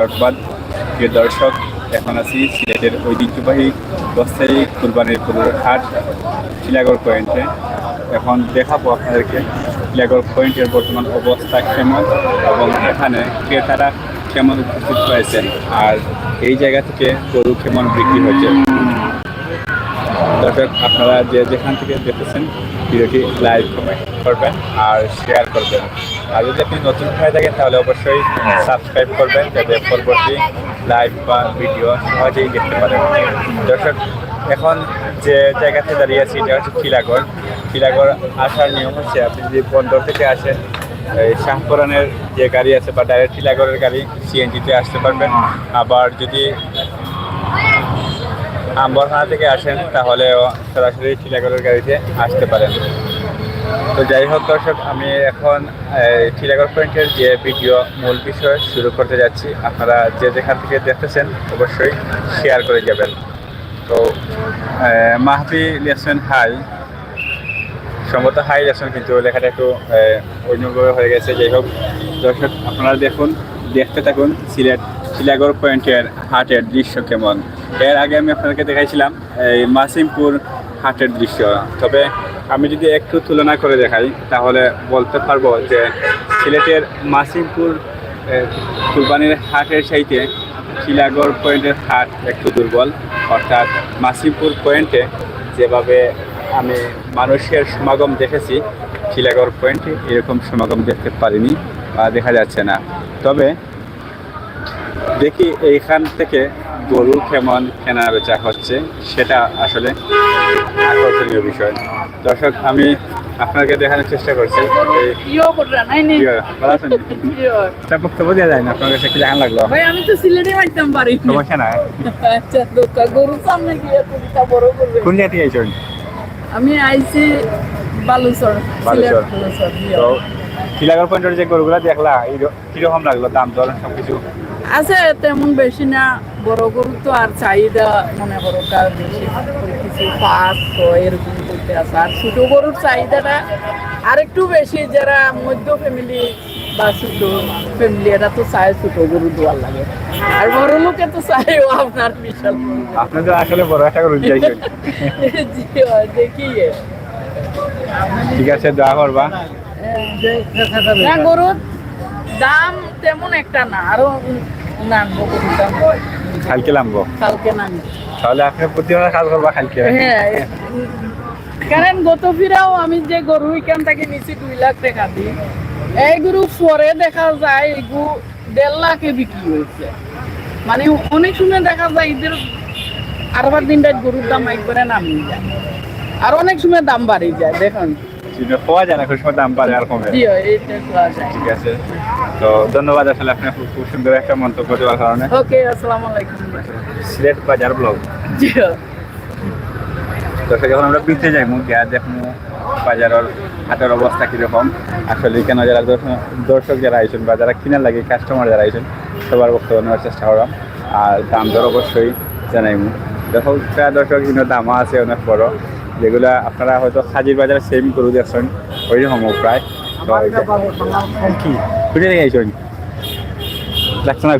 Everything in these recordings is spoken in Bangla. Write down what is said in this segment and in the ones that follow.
ধন্যবাদ প্রিয় দর্শক, এখন আছি সিলেটের ঐতিহ্যবাহী বস্তাই কুরবানির হাট, শিলাগড় পয়েন্টে। এখন দেখাবো আপনাদেরকে শিলাগড় পয়েন্টের বর্তমান অবস্থা কেমন এবং এখানে ক্রেতারা কেমন উপস্থিত হয়েছেন আর এই জায়গা থেকে গরু কেমন বিক্রি হয়েছে। দর্শক, আপনারা যে যেখান থেকে দেখেছেন, ভিডিওটি লাইক, কমেন্ট করবেন আর শেয়ার করবেন। আর যদি আপনি নতুন হয়ে থাকেন তাহলে অবশ্যই সাবস্ক্রাইব করবেন যাতে পরবর্তী লাইভ বা ভিডিও সহজেই দেখতে পারেন। দর্শক এখন যে জায়গাতে দাঁড়িয়ে আছি এটা হচ্ছে খিলাগড় খিলাগড় আসার নিয়ম হচ্ছে আপনি যদি বন্দর থেকে আসেন এই শাহপুরানের যে গাড়ি আছে বা ডাইরেক্ট টিলাগড়ের গাড়ি সিএনজিতে আসতে পারবেন। আবার যদি আম্বরখানা থেকে আসেন তাহলেও সরাসরি টিলাগড়ের গাড়িতে আসতে পারেন। তো যাই হোক দর্শক, আমি এখন, এই পয়েন্টের যে ভিডিও মূল বিষয় শুরু করতে যাচ্ছি। আপনারা যে যেখান থেকে দেখতেছেন, অবশ্যই শেয়ার করে যাবেন। তো মাহবি লেসন হাই। সম্ভবত হাই লেসন কিন্তু লেখাটা একটু অন্যভাবে হয়ে গেছে। যাই হোক, দর্শক, আপনারা দেখুন, দেখতে থাকুন সিলেট শিলাগড় পয়েন্টের হাটের দৃশ্য কেমন। এর আগে আমি আপনাদেরকে দেখাইছিলাম, এই মাসিমপুর হাটের দৃশ্য। তবে আমি যদি একটু তুলনা করে দেখাই, তাহলে বলতে পারব যে সিলেটের মাসিমপুর কুরবানির হাটের সাইতে শিলাগড় পয়েন্টের হাট একটু দুর্বল। অর্থাৎ মাসিমপুর পয়েন্টে যেভাবে আমি মানুষের সমাগম দেখেছি, শিলাগড় পয়েন্টে এরকম সমাগম দেখতে পারিনি বা দেখা যাচ্ছে না। তবে দেখি এইখান থেকে গরু কেমন কেনা বেচা হচ্ছে সেটা আসলে আকর্ষণীয় বিষয়। দর্শক আমি আপনাকে দেখানোর চেষ্টা করছি। বক্তব্য দেওয়া যায় না আপনার কাছে লাগল। ভাই আমি তো সিলেটে পারি। সমস্যা আচ্ছা দোকা গরু সামনে গিয়ে তুলিটা বড় করবে। কোন জায়গা আইছেন? আমি আইছি বালুচর বালুচর। বালুচর তো শিলাগড় পয়েন্টের যে গরুগুলো দেখলা কীরকম লাগল দাম দর সবকিছু? আছে তেমন বেশি না। বড় গরু তো আর চাহিদা মনে করো তার বেশি। কিছু পাঁচ ছয় এরকম করতে আছে। আর ছোট গরুর চাহিদাটা আরেকটু বেশি যারা মধ্য ফ্যামিলি বা ছোট ফ্যামিলি এরা তো চায় ছোট গরু দোয়ার লাগে। আর বড় লোকে তো চায়ও আপনার বিশাল। গরু। আপনি তো আসলে বড় একটা গরু হয়, দেখি ঠিক আছে দোয়া করবা। না গরুর দাম তেমন একটা না আরও নামবো গরুর দাম কালকে নামবো? কালকে নামবো। তাহলে আপনি প্রতিবার কাজ করবা কালকে হ্যাঁ কারণ গত ফিরাও আমি যে গরু এখান থেকে নিচ্ছি দুই লাখ টাকা দিই এই গরু পরে দেখা যায় এগু দেড় লাখে বিক্রি হয়েছে। মানে অনেক সময় দেখা যায় ঈদের আরবার দিনটা গরুর দাম একবারে নামিয়ে যায়। আর অনেক সময় দাম বাড়ে যায় দেখুন। কিন্তু পাওয়া যায় না খুব সময় দাম পারে আর কমে। ঠিক আছে। তো ধন্যবাদ আসলে আপনি খুব খুব সুন্দর একটা মন্তব্য দেওয়ার কারণে। ওকে আসসালামু আলাইকুম। সিলেট বাজার ব্লগ। তো যখন আমরা বিতে যাই মুখে আর দেখুন বাজারের অবস্থা কীরকম। আসলে কেন যারা দর্শক- যারা আইছেন বা যারা কিনার লাগে কাস্টমার যারা আইছেন সবার বক্তব্য নেওয়ার চেষ্টা করলাম। আর দাম দর অবশ্যই জানাইমু। দেখো প্রায় দর্শক কিন্তু দামও আছে অনেক বড়। যেগুলা আপনারা হয়তো হাজির বাজারে সেম গরু দেখছেন ওই রকম প্রায়। তো এই যে- কি কোন লাগছে না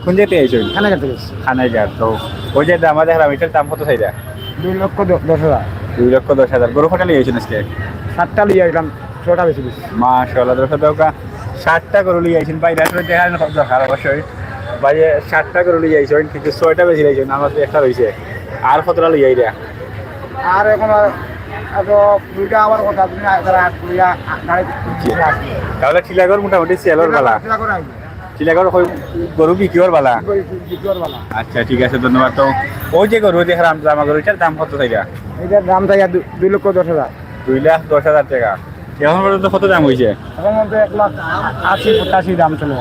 খানাঘাট থেকে খানাই ঘাট তো ওই যে দামা দেখলাম এটার দাম কত চাইদা দুই লক্ষ দশ হাজার। দুই লক্ষ দশ হাজার। গরু কটা লিয়ে আইছেন আজকে? সাতটা লিয়ে আসলাম ছটা বেশি মাশাআল্লাহ দর্শক দৌকা ষাটটা গরু লিয়ে আইছেন। বাইরে আসলে দেখার দরকার অবশ্যই। বাইরে ষাটটা গরু লিয়ে আইছেন কিন্তু ছয়টা বেশি লাইছেন। আমার একটা রয়েছে আর কতটা লিয়ে আইরা আর এখন গাড়ি তাহলে টিলাগড় মোটামুটি সেলর বালা। টিলাগড় গরু বিক্রির বালা। আচ্ছা ঠিক আছে ধন্যবাদ। তো ওই যে গরু দেখলাম জামা গরু এটার দাম কত টাকা এটার দাম তাই দুই লক্ষ দশ হাজার দুই লাখ দশ হাজার টাকা। এখন পর্যন্ত কত দাম হয়েছে এখন মধ্যে এক লাখ আশি পঁচাশি দাম চলে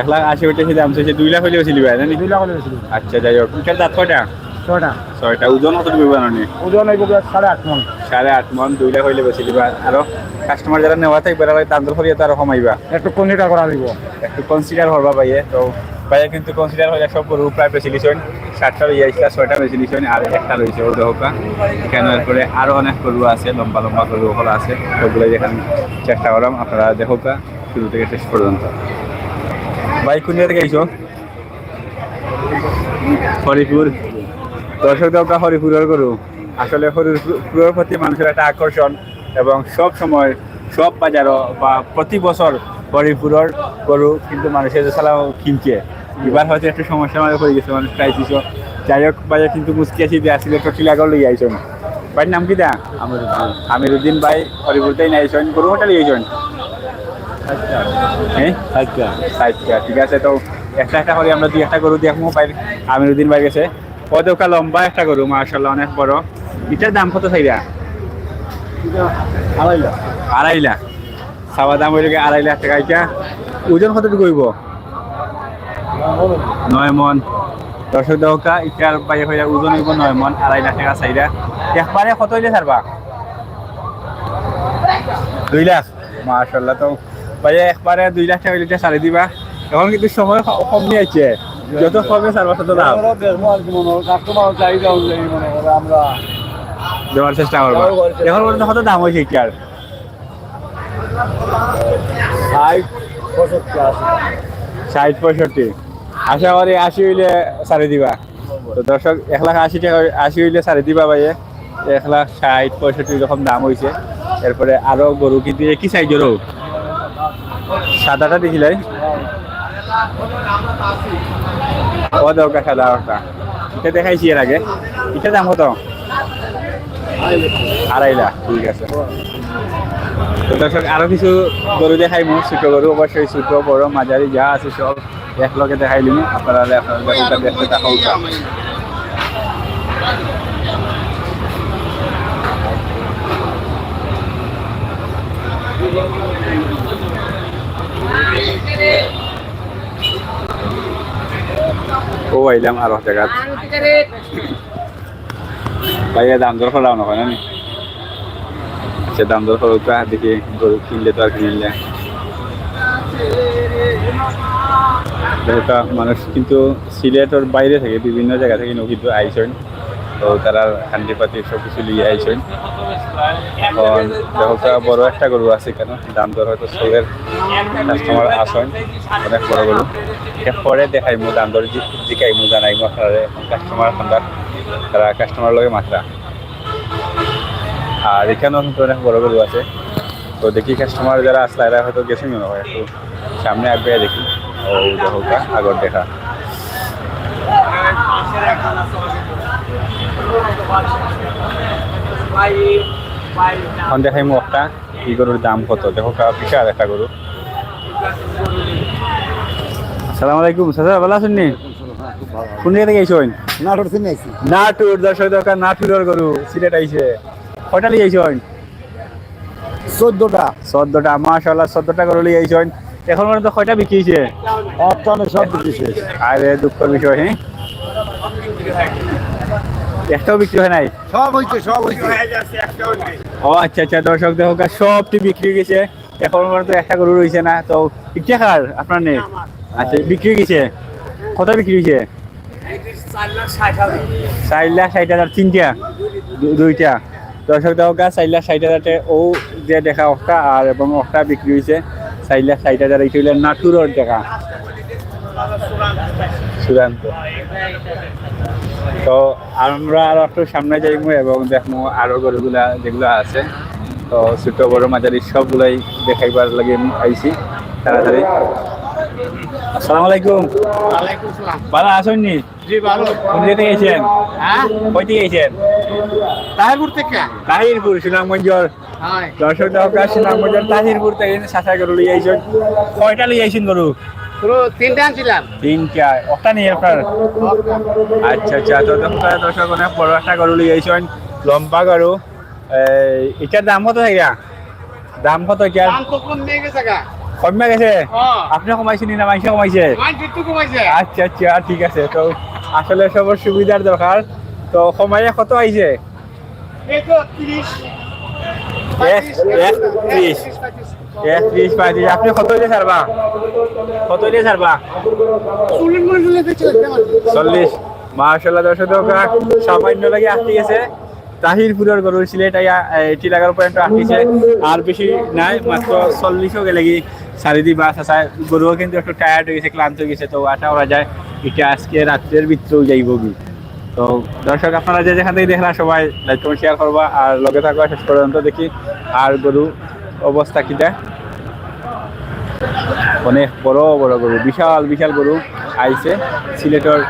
এক লাখ আশি ওইটা দাম চলছে। দুই লাখ হইলেও ছিল ভাই জানি দুই লাখ হলে আচ্ছা যাই হোক দাঁত কয়টা? ছটা ছয়টা। ওজন কত দিবে বানানি ওজন হইব সাড়ে আট মন। সাড়ে আট মন দুই লাখ হইলে বেশি দিবা। আরও কাস্টমার যারা নেওয়া থাকবে তারা দাম দর করিয়ে তো আরও কমাইবা। একটু কনিটা করা দিব একটু কনসিডার করবা পাইয়ে তো পাইয়ে কিন্তু কনসিডার হয়ে সব গরু প্রায় বেশি লিছেন ষাটটা রয়ে আসছে ছয়টা বেশি লিছেন আর একটা এখানে এরপরে আরও অনেক গরু আছে লম্বা লম্বা গরু ওগুলো আছে। যেখানে চেষ্টা করলাম আপনারা দেখোকা শুরু থেকে শেষ পর্যন্ত। ভাই কোন জায়গা থেকে আইছো? হরিপুর দর্শক দরকার হরিপুরের গরু আসলে হরিপুরের প্রতি মানুষের একটা আকর্ষণ এবং সব সময় সব বাজারও বা প্রতি বছর হরিপুরের গরু কিন্তু মানুষের সালাও কিনছে এবার হয়তো একটু সমস্যার মধ্যে পড়ে গেছে মানুষ প্রাইসিস যাই হোক বাজার কিন্তু মুসকি আসি দিয়ে আসলে একটু টিলাগর লই আইসন। ভাইয়ের নাম কি দা? আমিরুদ্দিন। ভাই হরিপুর তাই নাই আইসন। গরু হোটেল আইসন? হ্যাঁ? আচ্ছা আচ্ছা ঠিক আছে তো একটা একটা করে আমরা দুই একটা গরু দেখব। পাই আমিরুদ্দিন ভাই গেছে কতটা লম্বা একটা গরু মার্শাল্লাহ অনেক বড়। এটার দাম কত চাইরা আড়াই লাখ। আড়াই লাখ। সাবা দাম হইলে আড়াই লাখ টাকা এটা ওজন কতটুকু হইব? নয় মন। দর্শক দহকা ইটার বাইরে হইলে ওজন হইব নয় মন আড়াই লাখ টাকা চাইরা। একবারে কত হইলে ছাড়বা? দুই লাখ। মার্শাল্লাহ তো বাইরে একবারে দুই লাখ টাকা হইলে ছাড়ি দিবা। এখন কিন্তু সময় কম নিয়ে আছে যত কমে ছাড়বা তত দাম আমরা দেখব আর কি মনে হয়। কাস্টমার চাহিদা অনুযায়ী মনে করে আমরা দেওয়ার চেষ্টা করবা। এখন পর্যন্ত কত দাম হয়েছে ইটার ষাট পঁয়ষট্টি ষাট পঁয়ষট্টি। আশা করি আশি হইলে সারি দিবা। তো দর্শক এক লাখ আশি টাকা আশি হইলে সারি দিবা ভাইয়ে এক লাখ ষাট পঁয়ষট্টি রকম দাম হয়েছে এরপরে আরও গরু কিন্তু একই সাইজেরও সাদাটা দেখিলাই দরকার সাদা একটা এটা দেখাইছি এর আগে। এটা দাম কত? আড়াই লাখ, ঠিক আছে। তো দর্শক, আরও কিছু গরু দেখাই মো ছোট গরু, অবশ্যই ছোট, বড়, মাঝারি, যা আছে সব একলগে দেখাই লিমু আপনারা আপনারা দেখতে দেখা ও আইলাম আরও জায়গা ভাইয়া দাম দর নয় না নি? আচ্ছা দাম দর করো তো দেখি গরু কিনলে তো আর কিনলে মানুষ কিন্তু সিলেটের বাইরে থাকে, বিভিন্ন জায়গা থেকে কিন্তু আইসেন তো তারা হান্ডি পাতি সব কিছু নিয়ে আইসেন এখন দেখা বড় একটা গরু আছে কেন? দাম দর হয়তো সোলের কাস্টমার আসেন, অনেক বড় গরু। পরে দেখাই মো দাম দর জিকাই মো জানাই আপনারা। কাস্টমার সন্ধান তারা কাস্টমার লগে মাত্রা। আর এখানেও কিন্তু অনেক বড় গরু আছে। তো দেখি কাস্টমার যারা আসলে এরা হয়তো গেছে মনে হয়। একটু সামনে আগে দেখি। ও দেখা আগর দেখা। এখন দেখাই একটা এই গরুর দাম কত? দেখো বিশাল একটা গরু। সালাম আলাইকুম সাদা ভালো আছেন নি? কোন জায়গা থেকে আইসেন? নাটোর থেকে আইছি। নাটুর দর্শক দরকার নাটুরের গরু সিলেট আইছে। কয়টা লিয়ে আইসেন? চোদ্দটা। চোদ্দটা মাশাল্লাহ চোদ্দটা গরু লিয়ে আইসেন। এখন পর্যন্ত কয়টা বিক্রি অর্থানে সব শেষ আরে দুঃখের বিষয় হ্যাঁ? একটাও বিক্রি হয় নাই? সব হইছে সব হইছে। ও আচ্ছা আচ্ছা দর্শক দেখো সবটি বিক্রি গেছে। এখন পর্যন্ত একটা গরু রয়েছে না তো ইচ্ছা কার আপনার নেই? আচ্ছা বিক্রি গেছে। কত বিক্রি হয়েছে? চার লাখ ষাট হাজার। তিনটা দুইটা। দর্শক দেখো চার লাখ ষাট হাজারতে ও যে দেখা অক্টা আর এবং অক্টা বিক্রি হয়েছে চার লাখ ষাট হাজার। এইটা হইলে নাটুরের দেখা চূড়ান্ত তো আমরা আরও একটু সামনে যাইমু এবং দেখমু আরও গরুগুলা যেগুলো আছে। তো ছোট বড় মাঝারি সবগুলাই দেখাইবার লাগে আইছি তাড়াতাড়ি। আসসালামু আলাইকুম। ভালো আসুন নি? জি ভালো। কোন দিকে গেছেন হ্যাঁ? কই থেকে গেছেন তাহিরপুর থেকে। তাহিরপুর সুনামগঞ্জর। দর্শক দর্শক সুনামগঞ্জর তাহিরপুর থেকে সাথা গরু লিয়ে আইছেন। কয়টা লিয়ে আইছেন গরু? তিনটা নিয়ে আপনার? আচ্ছা আচ্ছা তো দর্শক অনেক বড় একটা গরু লিয়ে লম্বা গরু। এই, এটার দাম কত থাকা দাম কত এটার কম গেছে হ্যাঁ। আপনি কমাইছেন না মাইসে কমাইছে? জিতু কমাইছে। আচ্ছা আচ্ছা ঠিক আছে। তো আসলে সবার সুবিধার দরকার। তো কমাইয়া কত আইছে? তিরিশ। আপনি কত ছাড়বা? কত ছাড়বা? চল্লিশ। মার্শাল্লাহ দর্শক সামান্য লাগে আসতে গেছে। তাহিরপুরের গরু টিলাগার পর্যন্ত আসিছে আর বেশি নাই, মাত্র চল্লিশও গেলে কি চারিদি বাস আছে গরুও কিন্তু একটু টায়ার্ড হয়ে গেছে, ক্লান্ত হয়ে গেছে, তো আশা করা যায় এটা আজকে রাত্রের ভিতরেও যাইব কি তো দর্শক, আপনারা যে যেখান থেকে দেখলা সবাই লাইক কমেন্ট শেয়ার করবা। আর লগে থাকবা, শেষ পর্যন্ত দেখি। আর গরু অবস্থা কিটা? অনেক বড় বড় গরু বিশাল বিশাল গরু আইছে। সিলেটর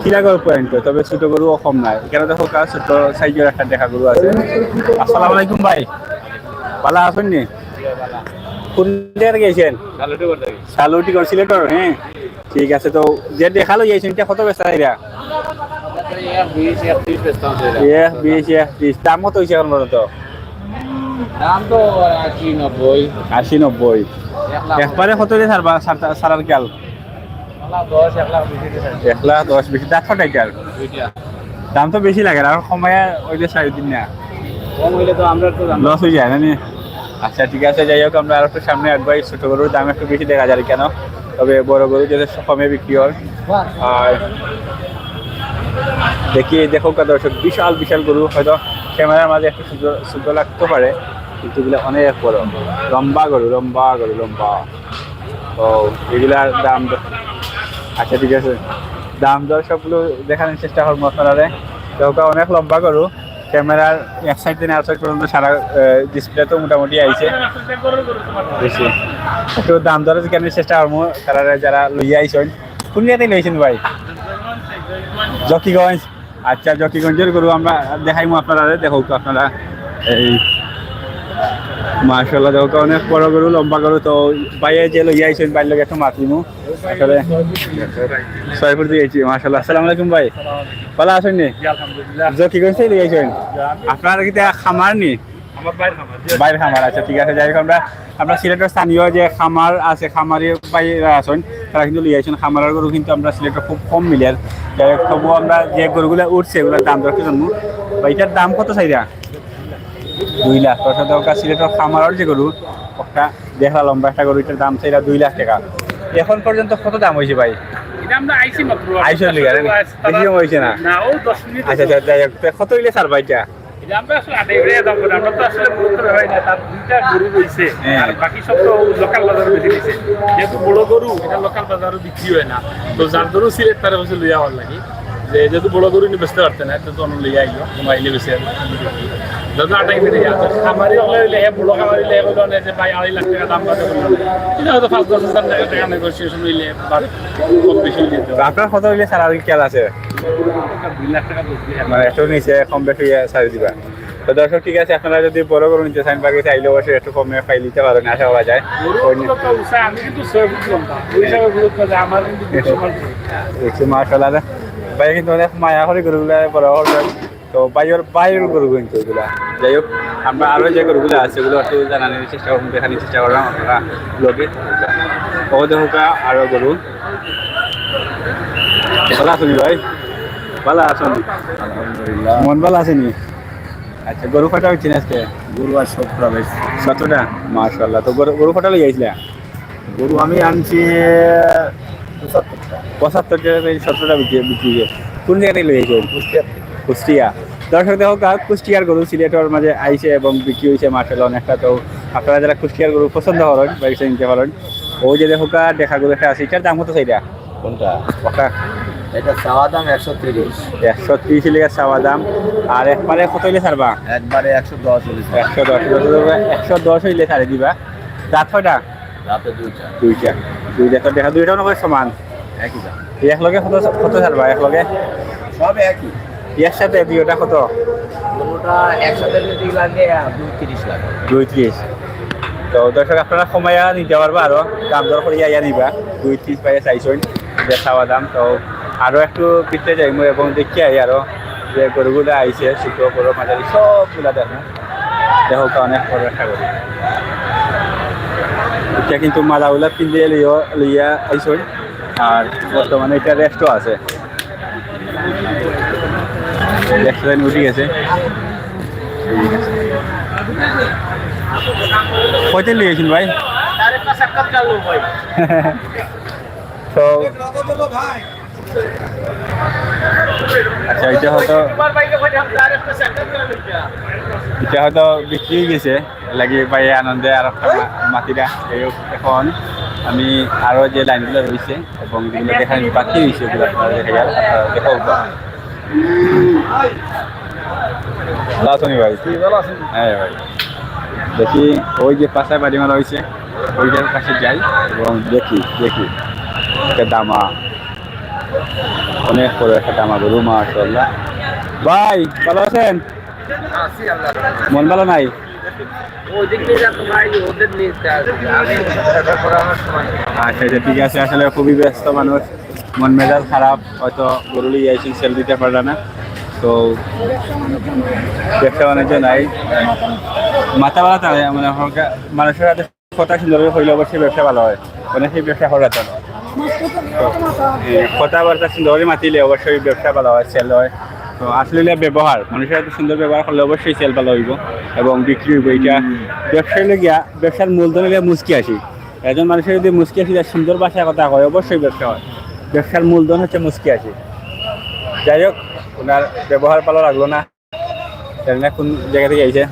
খিলাগড় পয়েন্ট তবে ছোট গরু কম নাই। এখানে দেখো কাজ ছোট সাইজের একটা দেখা গরু আছে। আসসালামু আলাইকুম ভাই। ভালো আছেন নি? কোন গেছেন? সালুটি করে সিলেটর হ্যাঁ? ঠিক আছে তো যে দেখাল গেছেন এটা কত বেচা এরা? এ বিশ একত্রিশ দাম কত হয়েছে এখন পর্যন্ত? দাম তো আশি নব্বই। আশি নব্বই। একবারে কত দিয়ে সারবা সার- সারার কাল এক লাখ দশ বেশি দাঁত ফটাই কাল দাম তো বেশি লাগে আর সময় ওই যে দিন না কম হইলে তো আমরা তো লস হয়ে যায় না নি? আচ্ছা ঠিক আছে যাই হোক আমরা আর একটু সামনে একবার ছোট গরুর দাম একটু বেশি দেখা যায় কেন? তবে বড় গরু যথেষ্ট কমে বিক্রি হয়। আর দেখি দেখো দর্শক বিশাল বিশাল গরু। হয়তো ক্যামেরার মাঝে একটু সুন্দর লাগতে পারে। কিন্তু অনেক বড়। লম্বা গরু লম্বা গরু, লম্বা। তো এগুলার দাম আচ্ছা ঠিক আছে। দাম দর সবগুলো দেখানোর চেষ্টা করব আপনারা তো অনেক লম্বা গরু। ক্যামেরার এক সাইড থেকে আর সাইড পর্যন্ত সারা ডিসপ্লে তো মোটামুটি আইছে। বেশি। একটু দাম দরে কেনার চেষ্টা করব তারা যারা লইয়া আইছেন। কোন জায়গাতে লইছেন ভাই? জকিগঞ্জ। আচ্ছা জকিগঞ্জের গরু আমরা দেখাইমু আপনারা দেখো আপনারা এই মার্শাল্লাহ দেখো অনেক বড় গরু লম্বা গরু তো বাইরে যে লইয়া আইছেন বাইর লগে একটু মাতিমু আসলে ছয়পুর দিয়ে আইছি মার্শাল্লাহ আসসালামু আলাইকুম ভাই। ভালো আছেন নি? থেকে লইয়া আইছেন? আপনার কি খামার নি? বাইরের খামার আছে ঠিক আছে। যাই হোক আমরা আমরা সিলেটের স্থানীয় যে খামার আছে খামারি বাইরে আছেন তারা কিন্তু লিয়ে আছেন খামারের গরু কিন্তু আমরা সিলেটে খুব কম মিলে আর যাই হোক তবুও আমরা যে গরুগুলো উঠছে এগুলোর দাম দর কি জানব বা এটার দাম কত চাইরা? দুই লাখ সাথে ওটা সিলেটের খামারের যে গরু একটা দেখা লম্বা একটা গরু এটার দাম চাইরা দুই লাখ টাকা। এখন পর্যন্ত কত দাম হয়েছে ভাই? আইসো লিগা বেশি হয়েছে না? আচ্ছা আচ্ছা কত হইলে স্যার ভাইটা হ্যাঁ। যেহেতু বড় গরু এটা লোকাল হয় না। তো বেচতে না অন্য লইয়া আইলো তোমার আইলে বেশি যত আটাই বেড়ে যায় খামারি হলে হইলে হে বড় খামারি হলে হলো না যে ভাই আড়াই লাখ টাকা দাম পাতে বলল এটা হয়তো পাঁচ দশ হাজার টাকা টাকা নেগোসিয়েশন হইলে কম বেশি হইলে আপনার কত হইলে স্যার খেয়াল আছে? দুই লাখ টাকা মানে একটু নিচে কম বেশি সারি দিবা। তো দর্শক ঠিক আছে আপনারা যদি বড় গরু নিতে চান বাকি চাইলে অবশ্যই একটু কমে পাই নিতে পারেন আশা করা যায়। আমি কিন্তু করে মার্শাল ভাই কিন্তু অনেক মায়া করে গরুগুলা বড় তো বাইরের বাইরের গরু কিন্তু এগুলা। যাই হোক আমরা আরও যে গরুগুলো আছে সেগুলো একটু জানানোর চেষ্টা করব দেখানোর চেষ্টা করলাম আপনারা আরও গরু। ভালো আছেন ভাই? ভালো আছেন? মন ভালো আছেনি আচ্ছা গরু ফাটা হচ্ছে না আজকে? গরু আর সত্তর বেশি। সতেরোটা মার্শাল্লাহ তো গরু গরু ফাটা আইছিলা? গরু আমি আনছি পঁচাত্তর টাকা করে সতেরোটা বিক্রি বিক্রি করে। কোন জায়গা থেকে লই আইছেন কুষ্টিয়া। দর্শক দেখো কা কুষ্টিয়ার গরু সিলেটের মাঝে আইছে এবং বিক্রি হয়েছে মার্শাল অনেকটা। তো আপনারা যারা কুষ্টিয়ার গরু পছন্দ করেন বাইরে নিতে পারেন। ও যে দেখো কা দেখা গরু একটা আছে। এটার দাম কত সেইটা কোনটা? ওটা। এটা চাওয়া দাম একশো তিরিশ। একশো তিরিশ লেগে চাওয়া দাম। আর একবারে কত হইলে ছাড়বা? একবারে একশো দশ একশো দশ একশো দশ হইলে ছাড়ে দিবা। দাঁত দুইটা। দুইটা। দুইটা তো দেখা দুইটাও সমান? একই দাম। কত কত ছাড়বা? একলগে? সব একই। একসাথে দুইটা কত? গরুটা একসাথে যদি লাগে দুই তিরিশ লাগে দুই ত্রিশ। তো দর্শক আপনারা সময়া নিতে পারবা আরও। দাম দর করিয়া ইয়া নিবা। দুই ত্রিশ পাইয়া চাইছেন যে চাওয়া দাম। তো আরও একটু পিঠতে যাইমু এবং দেখি আই আরও। যে গরুগুলা আইছে ছোট বড় মাঝারি সবগুলা দেখো। দেখো অনেক বড় একটা গরু এটা কিন্তু মালাগুলা লিও লইয়া আইছেন আর বর্তমানে এটা রেস্টও আছে। রেস্টুরেন্ট উঠে গেছে। কয়তে লিয়েছেন ভাই। একটা তো আচ্ছা এটা হয়তো এটা হয়তো বিক্রি গেছে। লাগি পাই আনন্দে আর একটা এই এখন আমি আরও যে লাইনগুলো রয়েছে এবং যেগুলো দেখা বাকি রয়েছে দেখা দেখা আছেন ভাই। হ্যাঁ ভাই। দেখি ওই যে পাশে বাড়ি মারা হয়েছে ওইটার কাছে যাই এবং দেখি দেখি। একটা দামা। অনেক বড় একটা দামা, গরু মাশাল্লাহ ভাই, ভালো আছেন? মন ভালো নাই? আচ্ছা আচ্ছা ঠিক আছে। আসলে খুবই ব্যস্ত মানুষ। মন মেজাজ খারাপ, হয়তো গরু লিয়ে আইসি সেল দিতে পারবে না। তো ব্যবসা বাণিজ্য নাই। মাথা ভালো তাহলে মানে মানুষের হাতে কথা সুন্দর হইলে অবশ্যই ব্যবসা ভালো হয়। মানে সেই ব্যবসা করার জন্য। কথাবার্তা সুন্দর মাতিলে অবশ্যই ব্যবসা ভালো হয়, সেল হয়। তো আসলে ব্যবহার। মানুষের হাতে সুন্দর ব্যবহার করলে অবশ্যই সেল ভালো হইব এবং বিক্রি হইব। এটা ব্যবসায় লেগিয়া, ব্যবসার মূলধন মুসকি আসি একজন মানুষের যদি মুসকি আসি সুন্দর ভাষায় কথা কয়, অবশ্যই ব্যবসা হয়। ব্যবসার মূলধন হচ্ছে মুসকি আসি যাই হোক ওনার ব্যবহার ভালো লাগল না। জানি না কোন জায়গা থেকে আইছে।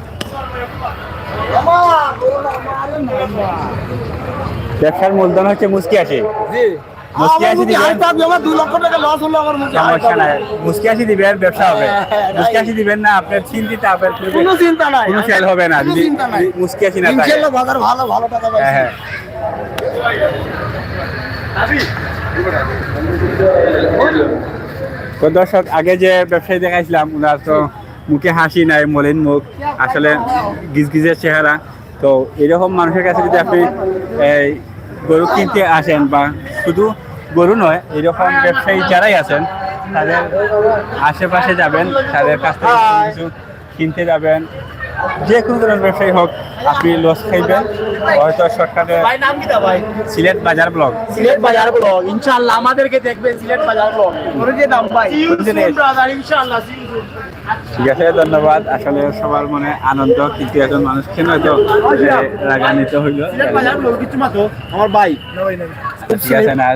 ব্যবসার মূলধন হচ্ছে মুসকি আসি মুসকি আসি দিবেন। হলো আমার মুখে সমস্যা নাই। মুসকি ব্যবসা হবে। আসি দিবেন না আপনার চিন্তিত আপনার কোনো- চিন্তা নাই। কোনো সেল হবে না মুসকি আসি না থাকে। বাজার ভালো ভালো টাকা হ্যাঁ হ্যাঁ। দর্শক, আগে যে ব্যবসায়ী দেখাইছিলাম ওনার তো মুখে হাসি নাই, মলিন মুখ, আসলে গিজগিজের চেহারা। তো এরকম মানুষের কাছে যদি আপনি গরু কিনতে আসেন বা শুধু গরু নয়, এরকম ব্যবসায়ী যারাই আছেন, তাদের আশেপাশে যাবেন, তাদের কাছ থেকে কিছু কিনতে যাবেন যে কোনো ধরনের ব্যবসায়ী হোক আপনি লস খাইবেন। হয়তো শর্টকাটে ভাই নাম কি দা ভাই? সিলেট বাজার ব্লগ। সিলেট বাজার ব্লগ। ইনশাআল্লাহ আমাদেরকে দেখবেন সিলেট বাজার ব্লগ। ওর যে দাম ভাই। ইনশাআল্লাহ ঠিক আছে ধন্যবাদ। আসলে সবার মনে আনন্দ কিন্তু একজন মানুষ কেন হয়তো রাগান্বিত হইল। কিছু মাত্র আমার ভাই। ঠিক আছে না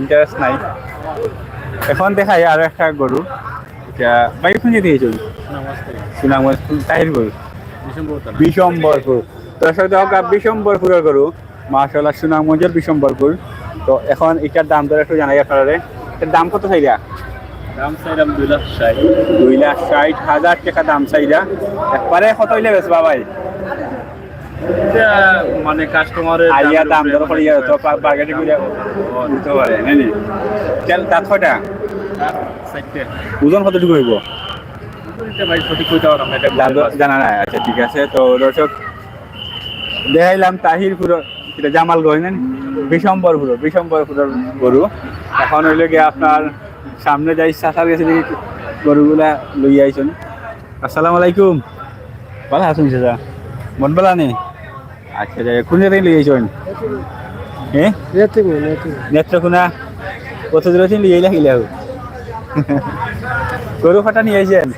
ইন্টারেস্ট নাই। এখন দেখাই আর একটা গরু। এটা বাইক খুঁজে দিয়েছ সুনামগঞ্জ তাহির গরু বিশম্বরপুর। দর্শক দেখা বিশম্বরপুরের গরু। মাশাল্লাহ সুনামগঞ্জের বিশম্বরপুর। তো এখন এটার দাম ধরে একটু জানাই আপনারা এর দাম কত চাইরা? দাম চাইলাম দুই লাখ ষাট। দুই লাখ ষাট হাজার টাকা দাম চাইরা। একবারে কত হইলে বেশ বাবাই মানে কাস্টমারের আইয়া দাম দর করে ইয়া তো বার্গেটিং করে উঠতে পারে নানি তেল দাঁত কয়টা? ওজন কতটুকু হইব? জানা নাই আচ্ছা ঠিক আছে। তো দর্শক দেখাইলাম তাহিরপুর এটা জামালগঞ্জ নেন বিশম্বরপুর বিশম্বরপুরের গরু। এখন হইলে গিয়ে আপনার সামনে যাই চাষার গেছে দেখি গরুগুলা লই আইছেন। আসসালামু আলাইকুম। ভালো আছেন চাচা? মন বেলা নেই আচ্ছা যাই কোন জায়গায় লই আইছেন? হ্যাঁ নেত্রকোনা। কত দূর আছেন? লিয়ে লাগিলে গরু ফাটা নিয়ে আইছেন?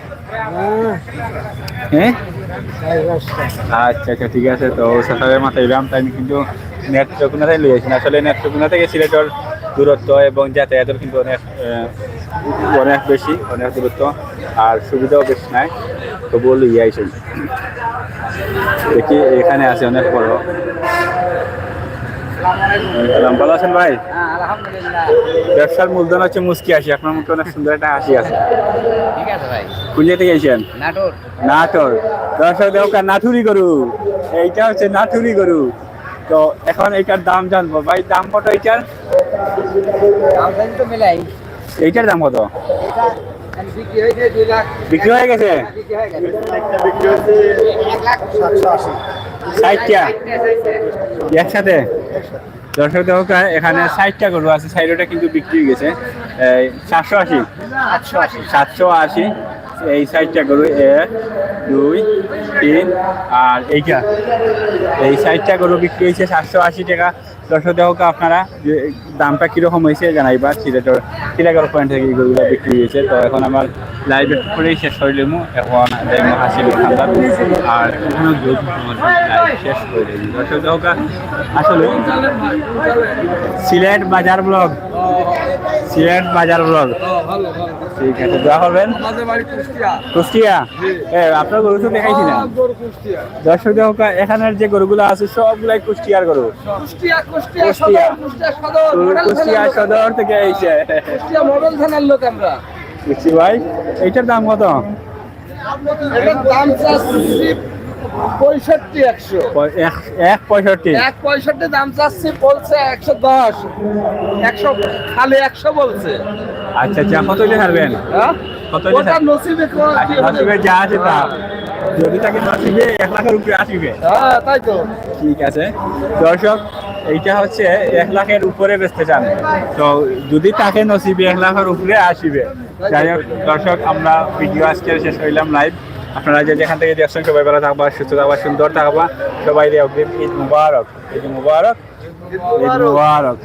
হ্যাঁ? আচ্ছা আচ্ছা ঠিক আছে। তো সকালের মাথায় এলাম তাই কিন্তু নেত্রকোনাতে লই আইছেন আসলে নেত্রকোনা থেকে সিলেটের দূরত্ব এবং যাতায়াতের কিন্তু অনেক অনেক বেশি, অনেক দূরত্ব, আর সুবিধাও বেশি নাই। তবুও লই আইছেন দেখি, এখানে আছে অনেক বড়। ভালো আছেন ভাই? ব্যবসার মূলধন হচ্ছে মুস্কি আসি আপনার মুখে অনেক সুন্দর একটা হাসি আছে। ঠিক আছে ভাই। কোন জায়গা থেকে নাটোর। নাটোর। দর্শক দেখা নাথুরি গরু। এইটা হচ্ছে নাথুরি গরু। তো এখন এইটার দাম জানব। ভাই দাম কত এইটার? এইটার দাম কত? বিক্রি হয়ে গেছে? বিক্রি হয়ে গেছে। ষাটটা একসাথে। দর্শক দেখো এখানে ষাটটা গরু আছে সাইডটা কিন্তু বিক্রি হয়ে গেছে। এই সাতশো আশি। সাতশো আশি। সাতশো আশি। এই সাইডটা গরু এক দুই তিন আর এইটা। এই সাইডটা গরু বিক্রি হয়েছে সাতশো আশি টাকা। দর্শক দেহক আপনারা যে দামটা কীরকম হয়েছে জানাইবা সিলেটের টিলাগড় পয়েন্ট থেকে এই গরুগুলো বিক্রি হয়েছে। তো এখন আমার লাইভ একটু করেই শেষ করে দিলাম এখন দেখব হাসিল ঠান্ডা আর এখনও শেষ করে দর্শক দেহক আসলে সিলেট বাজার ব্লগ সিলেট বাজার ব্লগ। ঠিক আছে দোয়া করবেন। কুষ্টিয়া? এ আপনার গরু তো দেখাইছি না। দর্শক দেখো এখানের যে গরুগুলো আছে সবগুলাই কুষ্টিয়ার গরু। কুষ্টিয়া। কুষ্টিয়া। সদর থেকে আইছে কুষ্টিয়া মডেল থানার লোক আমরা। বুঝছি ভাই? এইটার দাম কত? এটার দাম চাচ্ছি পঁয়ষট্টি একশো। এক- পঁয়ষট্টি? এক পঁয়ষট্টি দাম চাচ্ছি বলছে একশো দশ। একশো খালি একশো বলছে। আচ্ছা আচ্ছা কত ছাড়বেন? হ্যাঁ? কত আচ্ছা, নসিবে যা আছে তা। যদি তাকে এক লাখের উপরে আসিবে। হ্যাঁ তাই তো। ঠিক আছে। দর্শক এইটা হচ্ছে এক লাখের উপরে বেচতে চান। তো যদি তাকে নসিবে এক লাখের উপরে আসিবে। যাই হোক, দর্শক, আমরা ভিডিও আজকে শেষ হইলাম লাইভ আপনারা যে যেখান থেকে দেখছেন, সবাই ভালো থাকবা, সুস্থ থাকবা, সুন্দর থাকবা। সবাই অগ্রিম ঈদ মুবারক। ঈদ মুবারক। ঈদ মুবারক।